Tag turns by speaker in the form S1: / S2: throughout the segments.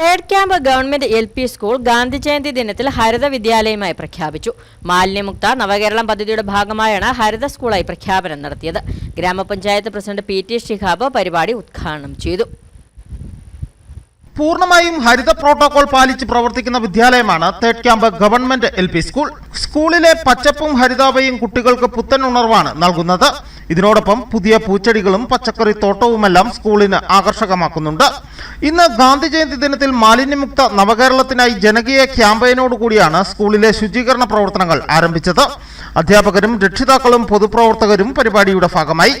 S1: Third camp government L P school Gandhi Jayanti ദിനത്തിൽ ഹരിത വിദ്യാലയമായി പ്രഖ്യാപിച്ചു മാലിന്യമുക്ത നവകേരളം പദ്ധതിയുടെ ഭാഗമായാണ് ഹരിത സ്കൂളായി പ്രഖ്യാപനം നടത്തിയത്. ഗ്രാമപഞ്ചായത്ത് പ്രസിഡന്റ് പി ടി ഷിഹാബ് പരിപാടി ഉദ്ഘാടനം ചെയ്തു.
S2: പൂർണമായും ഹരിത പ്രോട്ടോകോൾ പാലിച്ച് പ്രവർത്തിക്കുന്ന വിദ്യാലയമാണ് third camp government L school സ്കൂളിലെ പച്ചപ്പും ഹരിതാപയും കുട്ടികൾക്ക് പുത്തൻ ഉണർവാണ് നൽകുന്നത്. ഇതിനോടൊപ്പം പുതിയ പൂച്ചെടികളും പച്ചക്കറി തോട്ടവുമെല്ലാം സ്കൂളിന് ആകർഷകമാക്കുന്നുണ്ട്. ഇന്ന് ഗാന്ധി ജയന്തി ദിനത്തിൽ മാലിന്യമുക്ത നവകേരളത്തിനായി ജനകീയ ക്യാമ്പയിനോടുകൂടിയാണ് സ്കൂളിലെ ശുചീകരണ പ്രവർത്തനങ്ങൾ ആരംഭിച്ചത്. അധ്യാപകരും രക്ഷിതാക്കളും പൊതുപ്രവർത്തകരും പരിപാടിയുടെ ഭാഗമായി.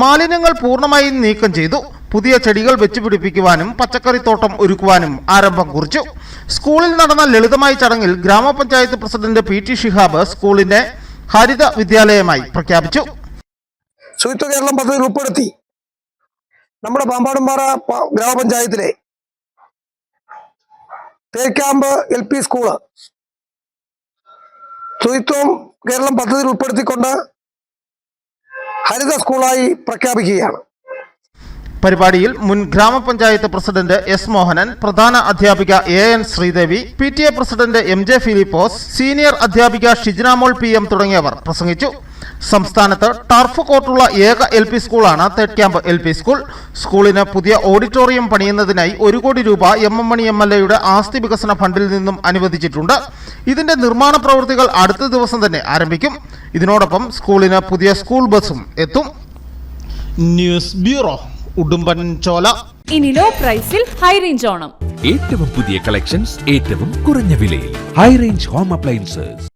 S2: മാലിന്യങ്ങൾ പൂർണമായും നീക്കം ചെയ്തു. പുതിയ ചെടികൾ വെച്ചുപിടിപ്പിക്കുവാനും പച്ചക്കറിത്തോട്ടം ഒരുക്കുവാനും ആരംഭം കുറിച്ചു. സ്കൂളിൽ നടന്ന ലളിതമായ ചടങ്ങിൽ ഗ്രാമപഞ്ചായത്ത് പ്രസിഡന്റ് പി ടി ഷിഹാബ് സ്കൂളിനെ ഹരിത വിദ്യാലയമായി പ്രഖ്യാപിച്ചു.
S3: കേരളം പദ്ധതിയിൽ ഉൾപ്പെടുത്തി. നമ്മുടെ പാമ്പാടുംപാറ ഗ്രാമപഞ്ചായത്തിലെ തേക്കാമ്പ് എൽ പി സ്കൂൾ ശുചിത്വം കേരളം പദ്ധതിയിൽ ഉൾപ്പെടുത്തിക്കൊണ്ട് ഹരിത സ്കൂളായി പ്രഖ്യാപിക്കുകയാണ്.
S2: പരിപാടിയിൽ മുൻ ഗ്രാമപഞ്ചായത്ത് പ്രസിഡന്റ് എസ് മോഹനൻ പ്രധാന അധ്യാപിക A N Sreedevi P T A president M J Philipose senior അധ്യാപിക ഷിജ്നാമോൾ പി എം തുടങ്ങിയവർ പ്രസംഗിച്ചു. സംസ്ഥാനത്ത് ടർഫ് കോർട്ടുള്ള ഏക എൽ പി സ്കൂളാണ് third camp L P school. സ്കൂളിന് പുതിയ ഓഡിറ്റോറിയം പണിയുന്നതിനായി ഒരു കോടി രൂപ M M Mani M L എയുടെ ആസ്തി വികസന ഫണ്ടിൽ നിന്നും അനുവദിച്ചിട്ടുണ്ട്. ഇതിന്റെ നിർമ്മാണ പ്രവൃത്തികൾ അടുത്ത ദിവസം തന്നെ ആരംഭിക്കും. ഇതിനോടൊപ്പം സ്കൂളിന് പുതിയ സ്കൂൾ ബസും എത്തും. News bureau Udumbanchola.
S4: ഇനി ലോ പ്രൈസിൽ ഹൈ റേഞ്ച് ഓണം.
S5: ഏറ്റവും പുതിയ കളക്ഷൻസ് ഏറ്റവും കുറഞ്ഞ വിലയിൽ. High range home appliances